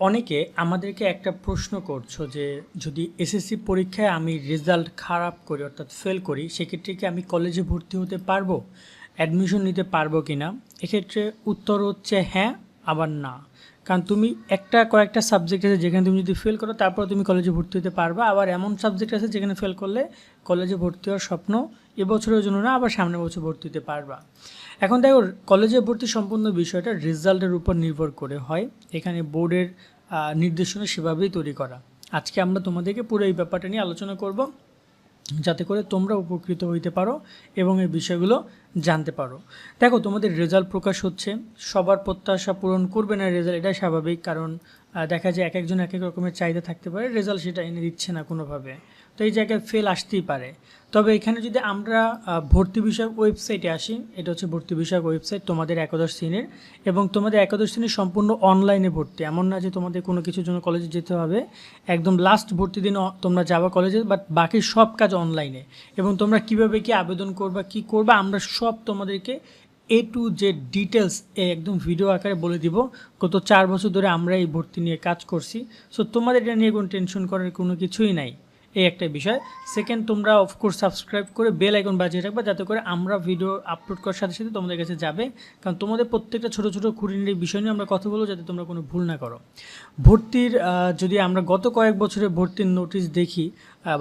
অনেকে আমাদেরকে একটা প্রশ্ন করছ যে যদি এসএসসি পরীক্ষায় আমি রেজাল্ট খারাপ করি, অর্থাৎ ফেল করি, সেক্ষেত্রে কি আমি কলেজে ভর্তি হতে পারব? অ্যাডমিশন নিতে পারব কি না এক্ষেত্রে উত্তর হচ্ছে হ্যাঁ আবার না। কারণ তুমি একটা কয়েকটা সাবজেক্ট আছে যেখানে তুমি যদি ফেল করো, তারপর তুমি কলেজে ভর্তি হতে পারবা। আবার এমন সাবজেক্ট আছে যেখানে ফেল করলে কলেজে ভর্তি হওয়ার স্বপ্ন এবছরের জন্য না, আবার সামনের বছর ভর্তি হতে পারবা। এখন দেখো কলেজে ভর্তি সম্পূর্ণ বিষয়টা রেজাল্টের উপর নির্ভর করে হয়। এখানে বোর্ডের নির্দেশনা সেভাবেই তৈরি করা। আজকে আমরা তোমাদেরকে পুরো এই ব্যাপারটা নিয়ে আলোচনা করব। যাতে করে তোমরা উপকৃত হইতে পারো এবং এই বিষয়গুলো জানতে পারো। দেখো, তোমাদের রেজাল্ট প্রকাশ হচ্ছে। সবার প্রত্যাশা পূরণ করবে না রেজাল্ট এটা স্বাভাবিক। কারণ দেখা যায় এক একজন এক এক রকমের চাহিদা থাকতে পারে, রেজাল্ট সেটা এনে দিচ্ছে না কোনোভাবে। তো এই জায়গায় ফেল আসতেই পারে। তবে এখানে যদি আমরা ভর্তি বিষয়ক ওয়েবসাইটে আসি, এটা হচ্ছে ভর্তি বিষয়ক ওয়েবসাইট তোমাদের একাদশ শ্রেণির। এবং তোমাদের একাদশ শ্রেণির সম্পূর্ণ অনলাইনে ভর্তি। এমন না যে তোমাদের কোনো কিছুর জন্য কলেজে যেতে হবে। একদম লাস্ট ভর্তি দিন তোমরা যাবা কলেজে বাট বাকি সব কাজ অনলাইনে এবং তোমরা কীভাবে কি আবেদন করবা, কি করবা, আমরা সব তোমাদেরকে এ টু জেড ডিটেলস এ একদম ভিডিও আকারে বলে দিব। গত চার বছর ধরে আমরা এই ভর্তি নিয়ে কাজ করছি। সো তোমাদের এটা নিয়ে কোনো টেনশন করার কোনো কিছুই নাই। এই একটা বিষয়। সেকেন্ড তোমরা অফকোর্স সাবস্ক্রাইব করে বেল আইকন বাজিয়ে রাখবে যাতে করে আমরা ভিডিও আপলোড করার সাথে সাথে তোমাদের কাছে যাবে। কারণ তোমাদের প্রত্যেকটা ছোটো ছোটো খুঁড়িনির বিষয় নিয়ে আমরা কথা বলব যাতে তোমরা কোনো ভুল না করো। ভর্তির যদি আমরা গত কয়েক বছরে ভর্তির নোটিশ দেখি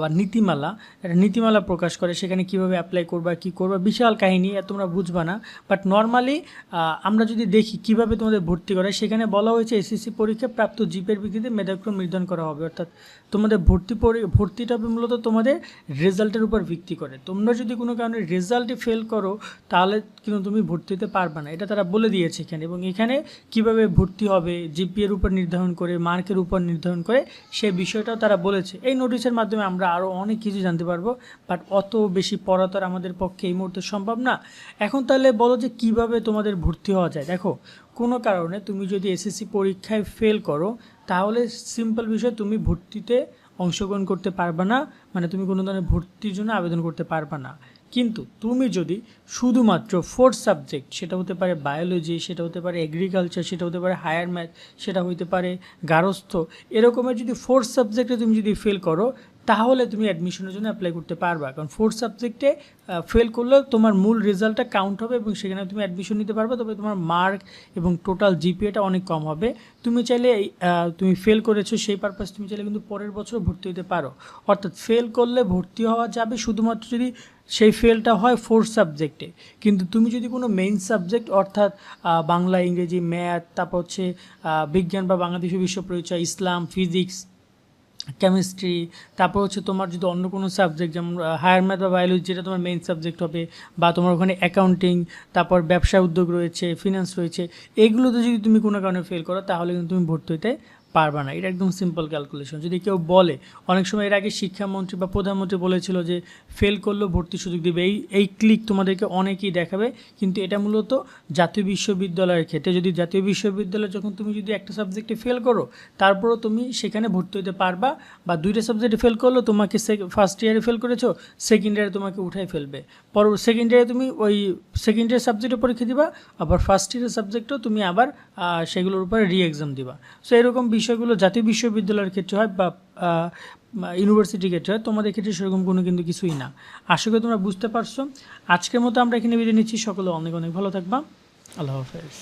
বা নীতিমালা, একটা নীতিমালা প্রকাশ করে, সেখানে কীভাবে অ্যাপ্লাই করবা, কি করবা, বিশাল কাহিনী তোমরা বুঝবা না। বাট নর্মালি আমরা যদি দেখি কীভাবে তোমাদের ভর্তি করে সেখানে বলা হয়েছে এসএসসি পরীক্ষা প্রাপ্ত জিপের ভিত্তিতে মেধাক্রম নির্ধারণ করা হবে। অর্থাৎ তোমাদের ভর্তি ভর্তিটা মূলত তোমাদের রেজাল্টের উপর ভিত্তি করে। তোমরা যদি কোনো কারণে রেজাল্টে ফেল করো, তাহলে কিন্তু তুমি ভর্তি হতে পারবে না। এটা তারা বলে দিয়েছে এখানে। এবং এখানে কীভাবে ভর্তি হবে, জিপিএর উপর নির্ধারণ করে, মার্কের উপর নির্ধারণ করে, সে বিষয়টাও তারা বলেছে। এই নোটিশের মাধ্যমে আমরা আরও অনেক কিছু জানতে পারব বাট অত বেশি পড়া তো আমাদের পক্ষে এই মুহূর্তে সম্ভব না। এখন তাহলে বলো যে কীভাবে তোমাদের ভর্তি হওয়া যায়? দেখো, কোনো কারণে তুমি যদি এসএসসি পরীক্ষায় ফেল করো, তাহলে সিম্পল বিষয় তুমি ভর্তিতে অংশগ্রহণ করতে পারবে না মানে তুমি কোনো ধরনের ভর্তির জন্য আবেদন করতে পারবে না। কিন্তু তুমি যদি শুধুমাত্র ফোর্থ সাবজেক্ট সেটা হতে পারে বায়োলজি সেটা হতে পারে এগ্রিকালচার সেটা হতে পারে হায়ার ম্যাথ সেটা হতে পারে গারস্থ, এরকমের যদি ফোর্থ সাবজেক্টে তুমি যদি ফেল করো তাহলে তুমি অ্যাডমিশনের জন্য অ্যাপ্লাই করতে পারবা। কারণ ফোর্থ সাবজেক্টে ফেল করলেও তোমার মূল রেজাল্টটা কাউন্ট হবে এবং সেখানে তুমি অ্যাডমিশন নিতে পারবে। তবে তোমার মার্ক এবং টোটাল জিপিএটা অনেক কম হবে। তুমি চাইলে তুমি ফেল করেছ সেই পারপাস তুমি চাইলে কিন্তু পরের বছর ভর্তি হতে পারো। অর্থাৎ ফেল করলে ভর্তি হওয়া যাবে শুধুমাত্র যদি সেই ফেলটা হয় ফোর্থ সাবজেক্টে কিন্তু তুমি যদি কোনো মেইন সাবজেক্ট অর্থাৎ বাংলা, ইংরেজি ম্যাথ তারপর হচ্ছে বিজ্ঞান বা বাংলাদেশি বিশ্ব পরিচয় ইসলাম ফিজিক্স কেমিস্ট্রি তারপর হচ্ছে তোমার যদি অন্য কোনো সাবজেক্ট যেমন হায়ার ম্যাথ বা বায়োলজি যেটা তোমার মেইন সাবজেক্ট হবে, বা তোমার ওখানে অ্যাকাউন্টিং তারপর ব্যবসা উদ্যোগ রয়েছে ফিনান্স রয়েছে, এগুলোতে যদি তুমি কোনো কারণে ফেল করো, তাহলে কিন্তু তুমি ভর্তি হতে পারবা না। এটা একদম সিম্পল ক্যালকুলেশন যদি কেউ বলে, অনেক সময় এর আগে শিক্ষামন্ত্রী বা প্রধানমন্ত্রী বলেছিল যে ফেল করলেও ভর্তি সুযোগ দিবে। এই এই ক্লিক তোমাদেরকে অনেকেই দেখাবে, কিন্তু এটা মূলত জাতীয় বিশ্ববিদ্যালয়ের ক্ষেত্রে। যদি জাতীয় বিশ্ববিদ্যালয়ে যখন তুমি যদি একটা সাবজেক্টে ফেল করো, তারপরও তুমি সেখানে ভর্তি হতে পারবা বা দুইটা সাবজেক্টে ফেল করল, তোমাকে ফার্স্ট ইয়ারে ফেল করেছ সেকেন্ড ইয়ারে তোমাকে উঠাই ফেলবে। পর সেকেন্ড ইয়ারে তুমি ওই সেকেন্ড ইয়ার সাবজেক্টে পরীক্ষা দিবা, আবার ফার্স্ট ইয়ারের সাবজেক্টও তুমি আবার সেগুলোর উপরে রি এক্সাম দিবা। সো এরকম বিষয়গুলো জাতীয় বিশ্ববিদ্যালয়ের ক্ষেত্রে হয় বা ইউনিভার্সিটির ক্ষেত্রে হয়, তোমাদের ক্ষেত্রে সেরকম কোনো কিন্তু কিছুই না। আশা করি তোমরা বুঝতে পারছ। আজকের মতো আমরা এখানে বিদায় নিচ্ছি। সকলে অনেক অনেক ভালো থাকবা। আল্লাহ হাফেজ।